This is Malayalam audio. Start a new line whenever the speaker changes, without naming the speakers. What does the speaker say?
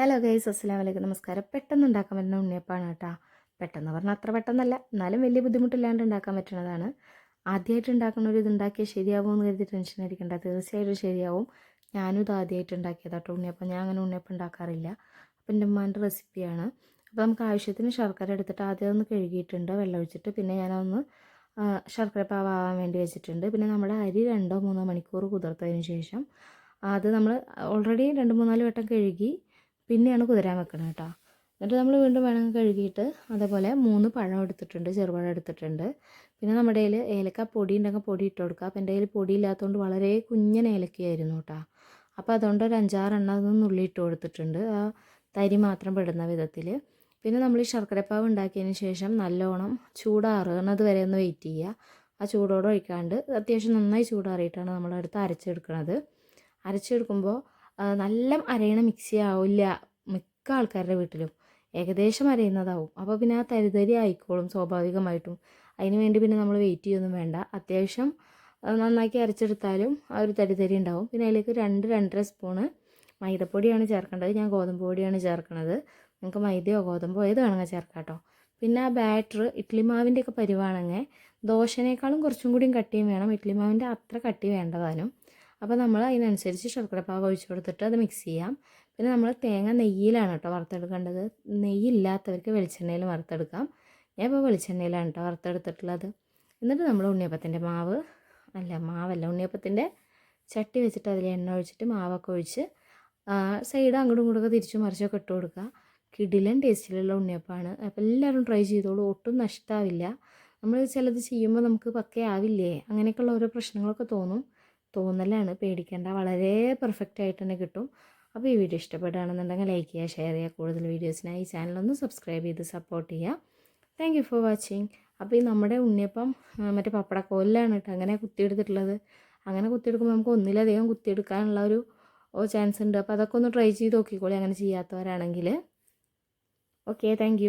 ഹലോ ഗൈസ് അസ്സാം വലൈക്കും നമസ്കാരം. പെട്ടെന്ന് ഉണ്ടാക്കാൻ പറ്റുന്ന ഉണ്ണിയപ്പാണ് കേട്ടോ. പെട്ടെന്ന് പറഞ്ഞാൽ അത്ര പെട്ടെന്നല്ല. എന്നാലും വലിയ ബുദ്ധിമുട്ടില്ലാണ്ട് ഉണ്ടാക്കാൻ പറ്റുന്നതാണ്. ആദ്യമായിട്ട് ഉണ്ടാക്കുന്ന ഒരു ഇത് ഉണ്ടാക്കിയാൽ എന്ന് കരുതി ടെൻഷൻ അടിക്കണ്ട. തീർച്ചയായിട്ടും ശരിയാവും. ഞാനും ഇത് ആദ്യമായിട്ട് ഉണ്ടാക്കിയതാട്ടോ ഉണ്ണിയപ്പം. ഞാൻ അങ്ങനെ ഉണ്ണിയപ്പം ഉണ്ടാക്കാറില്ല. അപ്പം എന്റെ ഉമ്മാന്റെ റെസിപ്പിയാണ്. അപ്പോൾ നമുക്ക് ആവശ്യത്തിന് ശർക്കര എടുത്തിട്ട് ആദ്യം ഒന്ന് കഴുകിയിട്ടുണ്ട്. വെള്ളം ഒഴിച്ചിട്ട് പിന്നെ ഞാനൊന്ന് ശർക്കര പാവാൻ വേണ്ടി വെച്ചിട്ടുണ്ട്. പിന്നെ നമ്മുടെ അരി രണ്ടോ മൂന്നോ മണിക്കൂർ കുതിർത്തതിന് ശേഷം അത് നമ്മൾ ഓൾറെഡി രണ്ട് മൂന്നാൽ വട്ടം കഴുകി പിന്നെയാണ് കുതിരാൻ വെക്കണത് കേട്ടോ. എന്നിട്ട് നമ്മൾ വീണ്ടും വേണമെങ്കിൽ കഴുകിയിട്ട് അതേപോലെ മൂന്ന് പഴം എടുത്തിട്ടുണ്ട് ചെറുപഴം എടുത്തിട്ടുണ്ട്. പിന്നെ നമ്മുടെ കയ്യിൽ ഏലക്ക പൊടി ഉണ്ടെങ്കിൽ പൊടി ഇട്ട് കൊടുക്കുക. അപ്പം എന്റെ കയ്യിൽ പൊടി ഇല്ലാത്തതുകൊണ്ട് വളരെ കുഞ്ഞൻ ഏലക്കയായിരുന്നു കേട്ടോ. അപ്പോൾ അതുകൊണ്ട് ഒരു അഞ്ചാറെണ്ണം അതൊന്ന് ഇട്ട് കൊടുത്തിട്ടുണ്ട്. ആ തരി മാത്രം പെടുന്ന വിധത്തിൽ. പിന്നെ നമ്മൾ ഈ ശർക്കരപ്പാവ് ഉണ്ടാക്കിയതിന് ശേഷം നല്ലോണം ചൂടാറുന്നത് വരെ ഒന്ന് വെയിറ്റ് ചെയ്യുക. ആ ചൂടോടെ ഒഴിക്കാണ്ട് അത്യാവശ്യം നന്നായി ചൂടാറിയിട്ടാണ് നമ്മളടുത്ത് അരച്ചെടുക്കുന്നത് അരച്ചെടുക്കുമ്പോൾ നല്ല അരയണ മിക്സി ആവില്ല മിക്ക ആൾക്കാരുടെ വീട്ടിലും. ഏകദേശം അരയുന്നതാവും. അപ്പോൾ പിന്നെ ആ തരിതരി ആയിക്കോളും സ്വാഭാവികമായിട്ടും. അതിന് വേണ്ടി പിന്നെ നമ്മൾ വെയിറ്റ് ചെയ്യൊന്നും വേണ്ട. അത്യാവശ്യം നന്നാക്കി അരച്ചെടുത്താലും ആ ഒരു തരിതരി ഉണ്ടാവും. പിന്നെ അതിലേക്ക് രണ്ട് രണ്ടര സ്പൂണ് മൈദപ്പൊടിയാണ് ചേർക്കേണ്ടത്. ഞാൻ ഗോതമ്പ് പൊടിയാണ് ചേർക്കുന്നത് നിങ്ങൾക്ക് മൈദയോ ഗോതമ്പോ ഏത് വേണമെങ്കിൽ ചേർക്കാം കേട്ടോ പിന്നെ ആ ബാറ്റർ ഇഡ്ലി മാവിന്റെ ഒക്കെ പരിവാണെങ്കിൽ ദോശനേക്കാളും കുറച്ചും കൂടിയും കട്ടിയും വേണം. ഇഡ്ലി മാവിന്റെ അത്ര കട്ടി വേണ്ടതാനും. അപ്പോൾ നമ്മൾ അതിനനുസരിച്ച് ശർക്കര പാവ ഒഴിച്ച് കൊടുത്തിട്ട് അത് മിക്സ് ചെയ്യാം. പിന്നെ നമ്മൾ തേങ്ങ നെയ്യിലാണ് കേട്ടോ വറുത്തെടുക്കേണ്ടത്. നെയ്യില്ലാത്തവർക്ക് വെളിച്ചെണ്ണയിൽ വറുത്തെടുക്കാം. ഞാൻ ഇപ്പോൾ വെളിച്ചെണ്ണയിലാണ് കേട്ടോ വറുത്തെടുത്തിട്ടുള്ളത്. എന്നിട്ട് നമ്മൾ ഉണ്ണിയപ്പത്തിന്റെ മാവ് അല്ല മാവല്ല ഉണ്ണിയപ്പത്തിന്റെ ചട്ടി വെച്ചിട്ട് അതിൽ എണ്ണ ഒഴിച്ചിട്ട് മാവൊക്കെ ഒഴിച്ച് സൈഡ് അങ്ങോട്ടും ഇങ്ങോട്ടൊക്കെ തിരിച്ചു മറിച്ചൊക്കെ ഇട്ട് കൊടുക്കുക. കിടിലൻ ടേസ്റ്റിലുള്ള ഉണ്ണിയപ്പമാണ് അപ്പോൾ എല്ലാവരും ട്രൈ ചെയ്തോളൂ. ഒട്ടും നഷ്ടമാവില്ല നമ്മൾ ചിലത് ചെയ്യുമ്പോൾ നമുക്ക് പക്കേ ആവില്ലേ അങ്ങനെയൊക്കെയുള്ള ഓരോ പ്രശ്നങ്ങളൊക്കെ തോന്നും. തോന്നലാണ്. പേടിക്കേണ്ട. വളരെ പെർഫെക്റ്റ് ആയിട്ട് തന്നെ കിട്ടും. അപ്പോൾ ഈ വീഡിയോ ഇഷ്ടപ്പെടുകയാണെന്നുണ്ടെങ്കിൽ ലൈക്ക് ചെയ്യുക ഷെയർ ചെയ്യുക കൂടുതൽ വീഡിയോസിനായി ഈ ചാനലൊന്ന് സബ്സ്ക്രൈബ് ചെയ്ത് സപ്പോർട്ട് ചെയ്യുക. താങ്ക് യു ഫോർ വാച്ചിങ് അപ്പോൾ ഈ നമ്മുടെ ഉണ്ണിയപ്പം മറ്റേ പപ്പടക്കോലിലാണ് കേട്ടോ അങ്ങനെ കുത്തിയെടുത്തിട്ടുള്ളത്. അങ്ങനെ കുത്തിയെടുക്കുമ്പോൾ നമുക്ക് ഒന്നിലധികം കുത്തിയെടുക്കാനുള്ള ഒരു ചാൻസ് ഉണ്ട്. അപ്പോൾ അതൊക്കെ ഒന്ന് ട്രൈ ചെയ്ത് നോക്കിക്കോളി. അങ്ങനെ ചെയ്യാത്തവരാണെങ്കിൽ. Okay thank